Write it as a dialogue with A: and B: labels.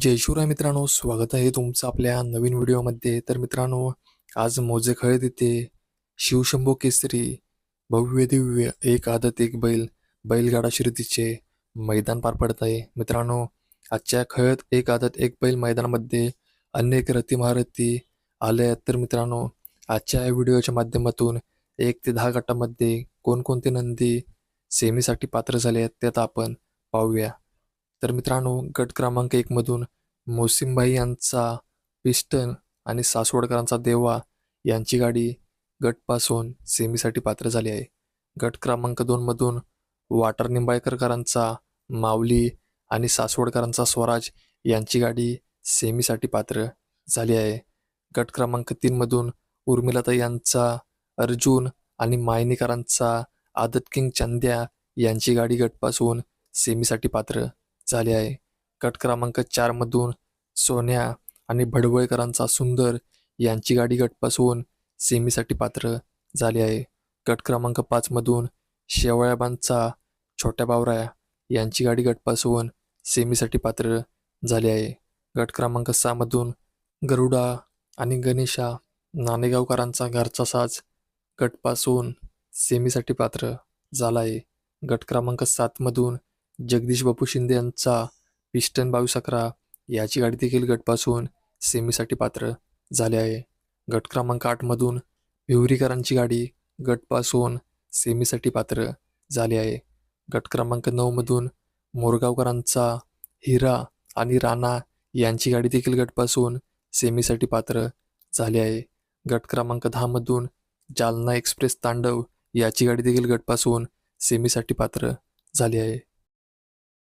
A: जय शिवराय मित्रांनो स्वागत आहे तुमचं आपल्या नवीन व्हिडिओमध्ये. तर मित्रांनो आज मोजे खळद येथे शिवशंभो केसरी भव्य दिव्य एक आदत एक बैल. बैलगाडा शर्यतीचे मैदान पार पडत आहे. मित्रांनो आजच्या खळद एक आदत एक बैल मैदानामध्ये अनेक रती महारथी आल्या आहेत. तर मित्रांनो आजच्या या व्हिडिओच्या माध्यमातून एक ते दहा गटामध्ये कोणकोणते नंदी सेमीसाठी पात्र झाले आहेत त्यात आपण पाहूया. तर मित्रांनो गट क्रमांक एकमधून मोसिमबाई यांचा पिस्टन आणि सासवडकरांचा देवा यांची गाडी गटपासून सेमीसाठी पात्र झाली आहे. गट क्रमांक दोनमधून वाटर निंबाळकरकरांचा माऊली आणि सासवडकरांचा स्वराज यांची गाडी सेमीसाठी पात्र झाली आहे. गट क्रमांक तीनमधून उर्मिलाताई यांचा अर्जुन आणि मायनीकरांचा आदत किंग चंद्या यांची गाडी गटपासून सेमीसाठी पात्र झाले आहे. गट क्रमांक चारमधून सोन्या आणि भडवळकरांचा सुंदर यांची गाडी गटपासून सेमीसाठी पात्र झाली आहे. गट क्रमांक पाचमधून शेवळ्याबांचा छोट्या बावराया यांची गाडी गटपासून सेमीसाठी पात्र झाली आहे. गट क्रमांक सहामधून गरुडा आणि गणेशा नाणेगावकरांचा घरचा साज गटपासून सेमीसाठी पात्र झाला आहे. गट क्रमांक सातमधून जगदीश बापू शिंदे यांचा पिस्टन बावीस अकरा याची गाडी देखील गटपासून सेमीसाठी पात्र झाले आहे. गट क्रमांक आठमधून भिवरीकरांची गाडी गटपासून सेमीसाठी पात्र झाली आहे. गट क्रमांक नऊमधून मोरगावकरांचा हिरा आणि राणा यांची गाडी देखील गटपासून सेमीसाठी पात्र झाली आहे. गट क्रमांक दहामधून जालना एक्सप्रेस तांडव याची गाडी देखील गटपासून सेमीसाठी पात्र झाली आहे.